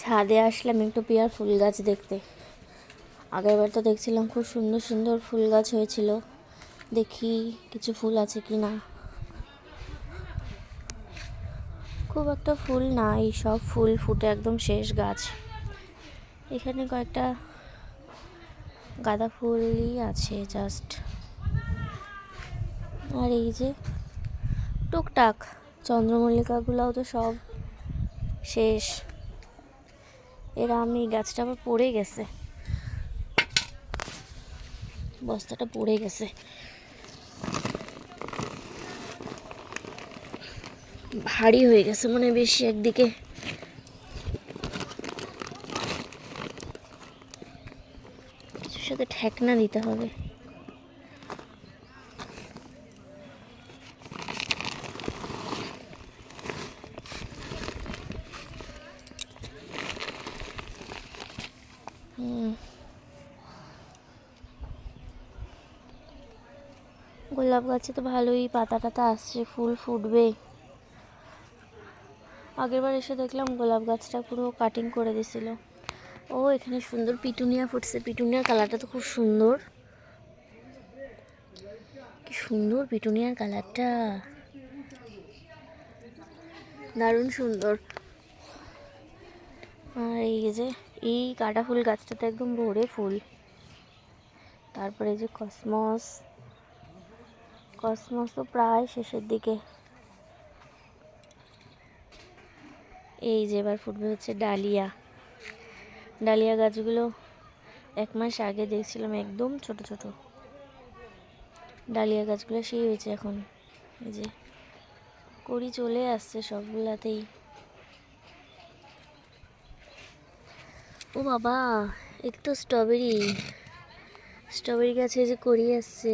ছাদে আসলাম একটু পেয়ার ফুল গাছ দেখতে। আগেরবার তো দেখছিলাম খুব সুন্দর সুন্দর ফুল গাছ হয়েছিল। দেখি কিছু ফুল আছে কি না। খুব একটা ফুল নাই, সব ফুল ফুটে একদম শেষ গাছ। এখানে কয়েকটা গাঁদা ফুলই আছে জাস্ট আর এই যে টুকটাক চন্দ্রমল্লিকাগুলোও তো সব শেষ। এরা আমি গাছটা আবার পড়ে গেছে। বস্তাটা পড়ে গেছে। ভারী হয়ে গেছে মনে বেশি একদিকে। সাথে ঠেকনা দিতে হবে। গোলাপ গাছে তো ভালোই পাতা টাতা আসছে, ফুল ফুটবে। আগেরবার এসে দেখলাম গোলাপ গাছটা পুরো কাটিং করে দিছিল। ও, এখানে সুন্দর পিটুনিয়া ফুটছে। পিটুনিয়ার কালারটা তো খুব সুন্দর। কি সুন্দর পিটুনিয়ার কালারটা দারুণ সুন্দর। আর এই যে এই কাটা ফুল গাছটাতে একদম ভরে ফুল। তারপরে যে কসমস। কসমস তো প্রায় শেষের দিকে। এই যে এবার ফুটবে হচ্ছে ডালিয়া। ডালিয়া গাছগুলো এক মাস আগে দেখছিলাম একদম ছোট ছোট। ডালিয়া গাছগুলো সেই হয়েছে এখন। এই যে করি চলে আসছে সবগুলাতেই। ও বাবা একটু স্ট্রবেরি স্ট্রবেরি গাছে যে কড়ি আসছে।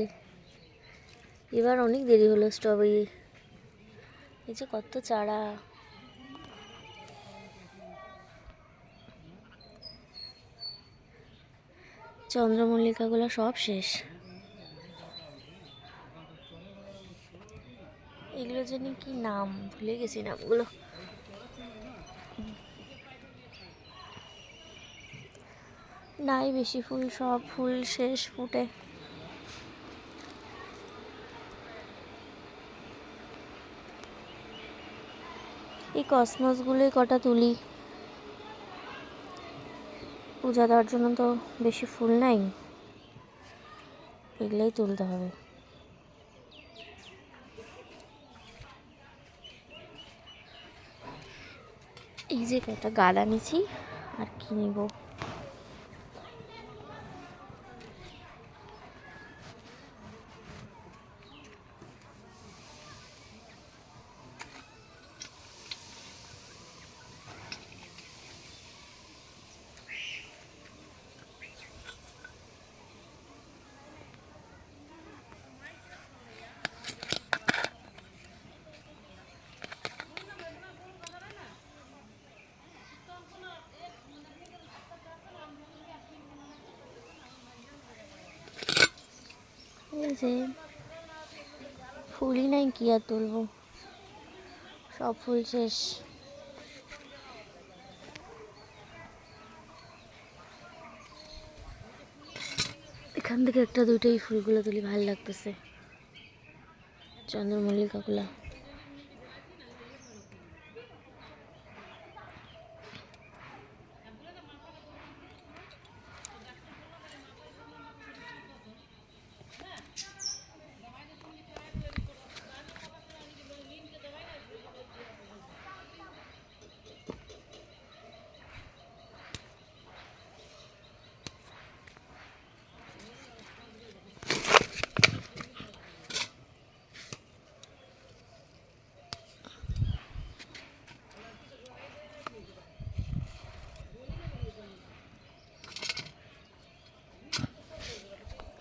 এবার অনেক দেরি হলো স্ট্রবেরি এই যে কত চারা। চন্দ্রমল্লিকাগুলো সব শেষ। এগুলো জানি কি নাম? ভুলে গেছি নামগুলো। নাই বেশি ফুল, সব ফুল শেষ ফুটে। এই কসমসগুলোই কটা তুলি। পূজা দেওয়ার জন্য তো বেশি ফুল নাই। এগুলোই তুলতে হবে। এই যে কটা গাদা নিছি আর কি যে ফুলই নাই কি আর তুলবো। সব ফুল শেষ। এখান থেকে একটা দুটোই ফুলগুলো তুলি, ভালো লাগতেছে। চন্দ্রমল্লিকাগুলা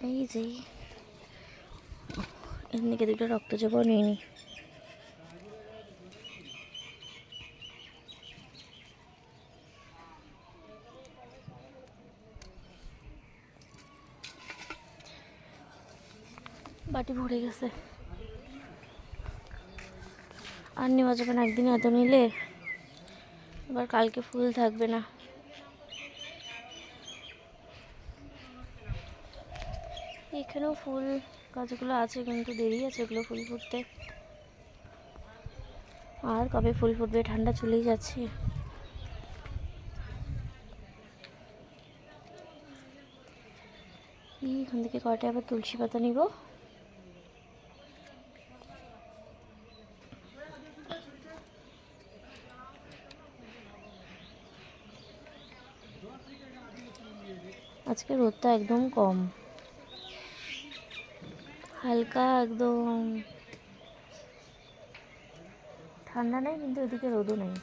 এই যে। এদিকে দুটো রক্ত জবাও নিয়ে বাটি ভরে গেছে। আর নেওয়া যাবে না, একদিন এত নিলে। এবার কালকে ফুল থাকবে না। এখানেও ফুল গাছগুলো আছে, কিন্তু দেরি আছে এগুলো ফুল ফুটতে। আর কবে ফুল ফুটবে? ঠান্ডা চলেই যাচ্ছে। এখান থেকে কয়টা আবার তুলসী পাতা নিব? আজকে রোদটা একদম কম। হালকা একদম। ঠান্ডা নেই কিন্তু এদিকে রোদও নেই।